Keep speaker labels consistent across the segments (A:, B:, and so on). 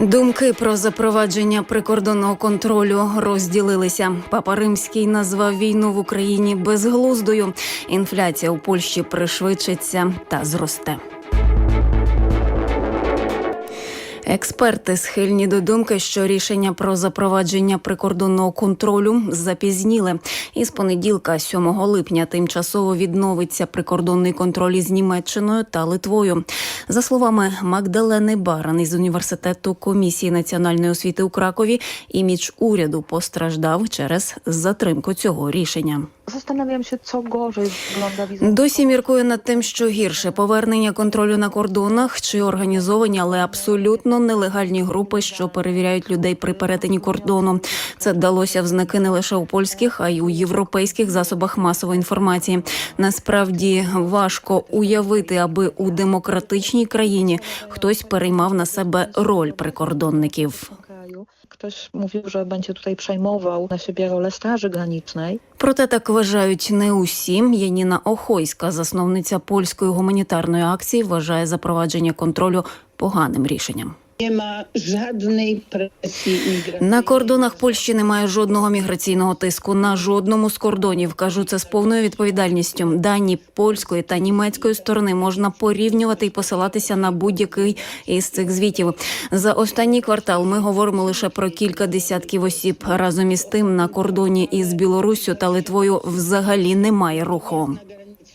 A: Думки про запровадження прикордонного контролю розділилися. Папа Римський назвав війну в Україні безглуздою. Інфляція у Польщі пришвидшиться та зросте. Експерти схильні до думки, що рішення про запровадження прикордонного контролю запізніли. І з понеділка, 7 липня, тимчасово відновиться прикордонний контроль із Німеччиною та Литвою. За словами Магдалени Баран із університету комісії національної освіти у Кракові, імідж уряду постраждав через затримку цього рішення. Досі міркує над тим, що гірше повернення контролю на кордонах чи організовані, але абсолютно нелегальні групи, що перевіряють людей при перетині кордону. Це вдалося в знаки не лише у польських, а й у європейських засобах масової інформації. Насправді важко уявити, аби у демократичній країні хтось переймав на себе роль прикордонників.
B: Ktoś mówił, że będzie tutaj przejmował na siebie rolę Straży Granicznej.
A: Проте так вважають не усі. Яніна Охойська, засновниця польської гуманітарної акції, вважає запровадження контролю поганим рішенням.
C: Nie ma żadnej.
A: На кордонах Польщі немає жодного міграційного тиску на жодному з кордонів. Кажу це з повною відповідальністю. Дані польської та німецької сторони можна порівнювати і посилатися на будь-який із цих звітів. За останній квартал ми говоримо лише про кілька десятків осіб. Разом із тим на кордоні із Білоруссю та Литвою взагалі немає руху.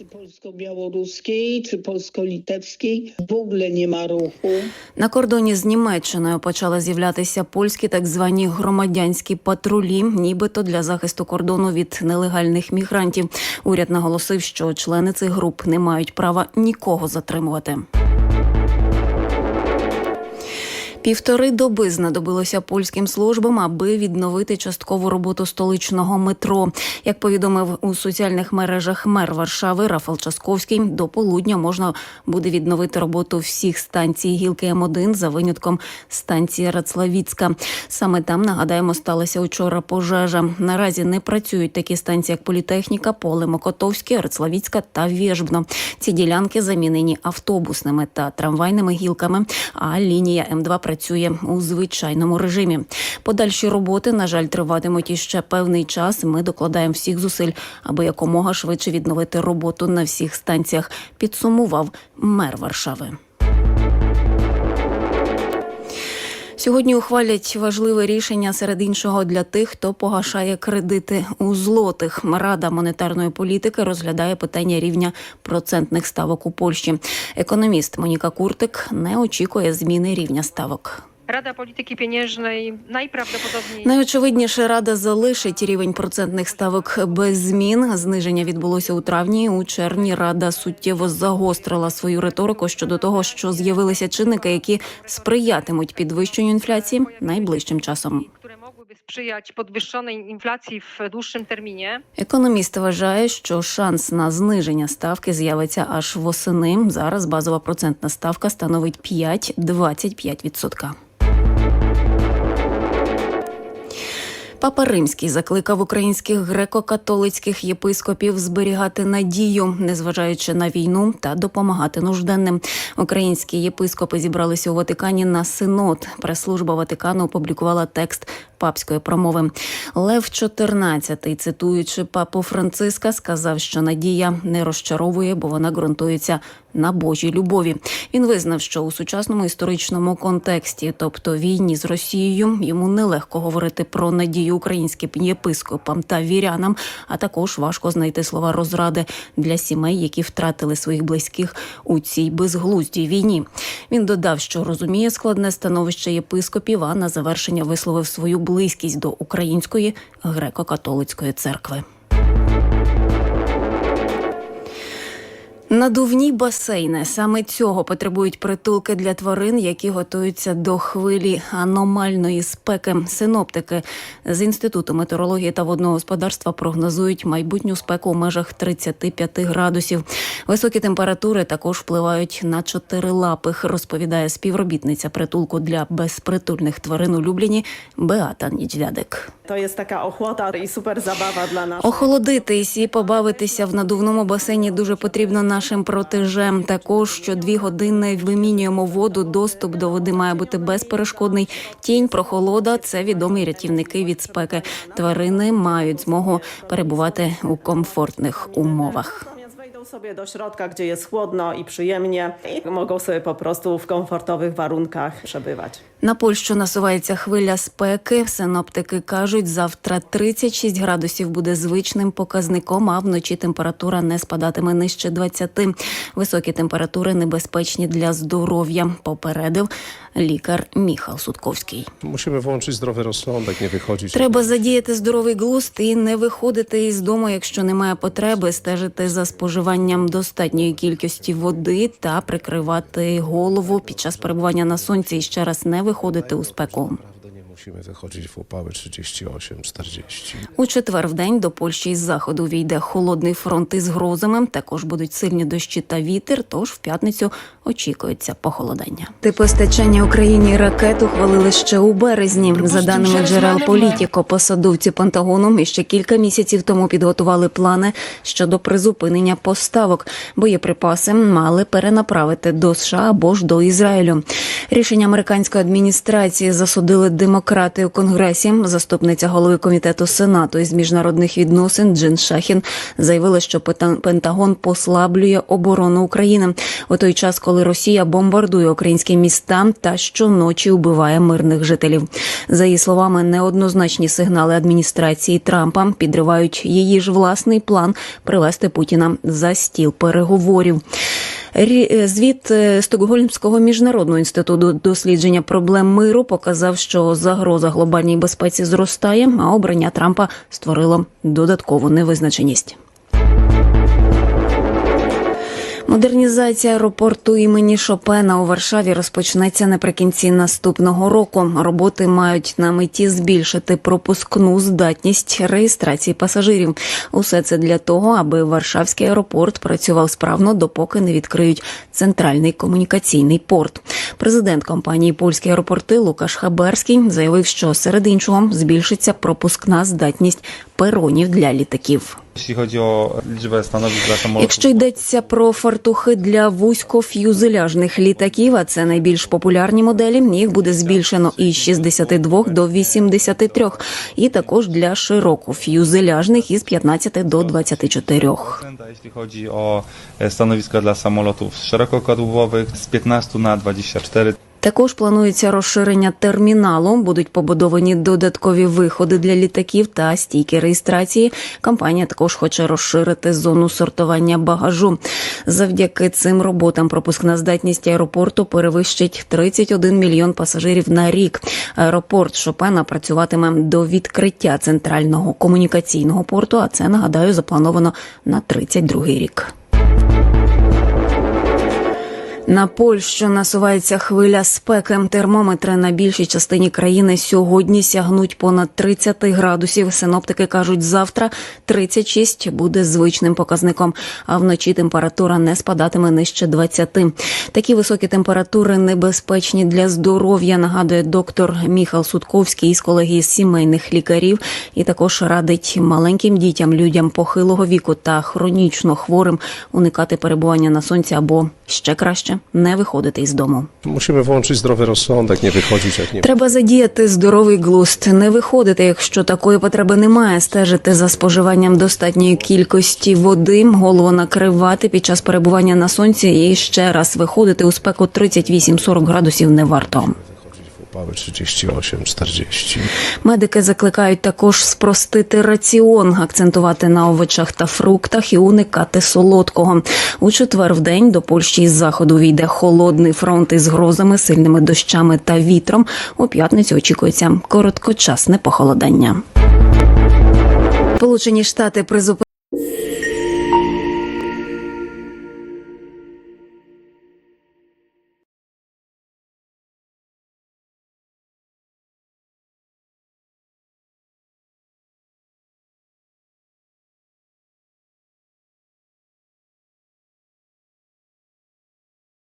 C: Polsko-białoruskiej czy polsko-litewskiej w ogóle nie ma ruchu.
A: На кордоні з Німеччиною почали з'являтися польські так звані громадянські патрулі, нібито для захисту кордону від нелегальних мігрантів. Уряд наголосив, що члени цих груп не мають права нікого затримувати. Півтори доби знадобилося польським службам, аби відновити часткову роботу столичного метро. Як повідомив у соціальних мережах мер Варшави Рафал Часковський, до полудня можна буде відновити роботу всіх станцій гілки М1 за винятком станції Рацлавіцька. Саме там нагадаємо, сталася учора пожежа. Наразі не працюють такі станції, як політехніка, поле Мокотовське, Рацлавіцька та Вєжбно. Ці ділянки замінені автобусними та трамвайними гілками. А лінія М2 працює у звичайному режимі. Подальші роботи, на жаль, триватимуть іще певний час. Ми докладаємо всіх зусиль, аби якомога швидше відновити роботу на всіх станціях. Підсумував мер Варшави. Сьогодні ухвалять важливе рішення серед іншого для тих, хто погашає кредити у злотих. Рада монетарної політики розглядає питання рівня процентних ставок у Польщі. Економіст Моніка Куртик не очікує зміни рівня ставок.
D: Rada Polityki Pieniężnej najprawdopodobniej
A: Найочевидніше рада залишить рівень процентних ставок без змін. Зниження відбулося у травні. У червні рада суттєво загострила свою риторику щодо того, що з'явилися чинники, які сприятимуть підвищенню інфляції найближчим часом.
D: mogłyby sprzyjać podwyższonej inflacji w dłuższym.
A: Економіст вважає, що шанс на зниження ставки з'явиться аж восени. Зараз базова процентна ставка становить 5-25%. Папа Римський закликав українських греко-католицьких єпископів зберігати надію, незважаючи на війну та допомагати нужденним. Українські єпископи зібралися у Ватикані на синод. Прес-служба Ватикану опублікувала текст папської промови. Лев XIV, цитуючи папу Франциска, сказав, що надія не розчаровує, бо вона ґрунтується на Божій любові. Він визнав, що у сучасному історичному контексті, тобто війні з Росією, йому нелегко говорити про надію українським єпископам та вірянам, а також важко знайти слова розради для сімей, які втратили своїх близьких у цій безглуздій війні. Він додав, що розуміє складне становище єпископів, а на завершення висловив свою близькість до української греко-католицької церкви. Надувні басейни саме цього потребують притулки для тварин, які готуються до хвилі аномальної спеки. Синоптики з інституту метеорології та водного господарства прогнозують майбутню спеку у межах 35 градусів. Високі температури також впливають на чотирилапих, розповідає співробітниця притулку для безпритульних тварин у Любліні Беата Нічдядик.
E: Jest taka ochłota i super zabawa dla nas.
A: Охолодитись і побавитися в надувному басейні дуже потрібно нашим нашим протежем. Також що дві години вимінюємо воду. Доступ до води має бути безперешкодний. Тінь, прохолода це відомі рятівники від спеки. Тварини мають змогу перебувати у комфортних умовах.
E: Wejdą sobie do środka, gdzie jest chłodno i przyjemnie i mogą sobie po prostu w komfortowych warunkach przebywać.
A: На Польщу насувається хвиля спеки. Синоптики кажуть, завтра 36 градусів буде звичним показником, а вночі температура не спадатиме нижче 20. Високі температури небезпечні для здоров'я, попередив лікар Міхал Судковський.
F: Musimy włączyć zdrowy rozsądek, nie wychodzić.
A: Треба задіяти здоровий глузд і не виходити із дому, якщо немає потреби, стежити за споживанням достатньої кількості води та прикривати голову під час перебування на сонці і ще раз не виходити у спеку.
F: Musimy wychodzić w upały 38-40.
A: У четвер в день до Польщі із заходу війде холодний фронт із грозами. Також будуть сильні дощі та вітер. Тож в п'ятницю очікується похолодання. Типостачання Україні ракет ухвалили ще у березні. За даними джерел Політіко, посадовці Пентагону іще кілька місяців тому підготували плани щодо призупинення поставок. Боєприпаси мали перенаправити до США або ж до Ізраїлю. Рішення американської адміністрації засудили демократи у конгресі. Заступниця голови комітету сенату із міжнародних відносин Джин Шахін заявила, що Пентагон послаблює оборону України у той час, коли Росія бомбардує українські міста та щоночі вбиває мирних жителів. За її словами, неоднозначні сигнали адміністрації Трампа підривають її ж власний план привести Путіна за стіл переговорів. Е, Звіт е, Стокгольмського міжнародного інституту дослідження проблем миру показав, що загроза глобальній безпеці зростає, а обрання Трампа створило додаткову невизначеність. Модернізація аеропорту імені Шопена у Варшаві розпочнеться наприкінці наступного року. Роботи мають на меті збільшити пропускну здатність реєстрації пасажирів. Усе це для того, аби Варшавський аеропорт працював справно, допоки не відкриють центральний комунікаційний порт. Президент компанії Польські аеропорти Лукаш Хаберський заявив, що серед іншого збільшиться пропускна здатність перонів для літаків. Якщо йдеться про фартухи для вузькоф'юзеляжних літаків, а це найбільш популярні моделі, їх буде збільшено із 62 до 83, і також для широкоф'юзеляжних із 15 до 24.
G: a jeśli chodzi o stanowiska dla samolotów szerokokadłubowych z 15 na 24.
A: Також планується розширення терміналу. Будуть побудовані додаткові виходи для літаків та стійки реєстрації. Компанія також хоче розширити зону сортування багажу. Завдяки цим роботам пропускна здатність аеропорту перевищить 31 мільйон пасажирів на рік. Аеропорт Шопена працюватиме до відкриття центрального комунікаційного порту. А це нагадаю заплановано на 32 рік. На Польщу насувається хвиля спеки. Термометри на більшій частині країни сьогодні сягнуть понад 30 градусів. Синоптики кажуть, завтра 36 буде звичним показником, а вночі температура не спадатиме нижче 20. Такі високі температури небезпечні для здоров'я. Нагадує доктор Міхал Судковський із колегії сімейних лікарів, і також радить маленьким дітям, людям похилого віку та хронічно хворим уникати перебування на сонці або ще краще не виходити із дому.
F: Мусимо włączyć здоровий розсудок, не виходити. Як nie
A: Треба задіяти здоровий глузд, не виходити, якщо такої потреби немає, стежити за споживанням достатньої кількості води, голову накривати під час перебування на сонці і ще раз виходити у спеку 38-40 градусів не варто.
F: Upały 38-40.
A: Медики закликають також спростити раціон, акцентувати на овочах та фруктах і уникати солодкого. У четвер в день до Польщі із заходу війде холодний фронт із грозами, сильними дощами та вітром. У п'ятницю очікується короткочасне похолодання. Сполучені Штати призупинили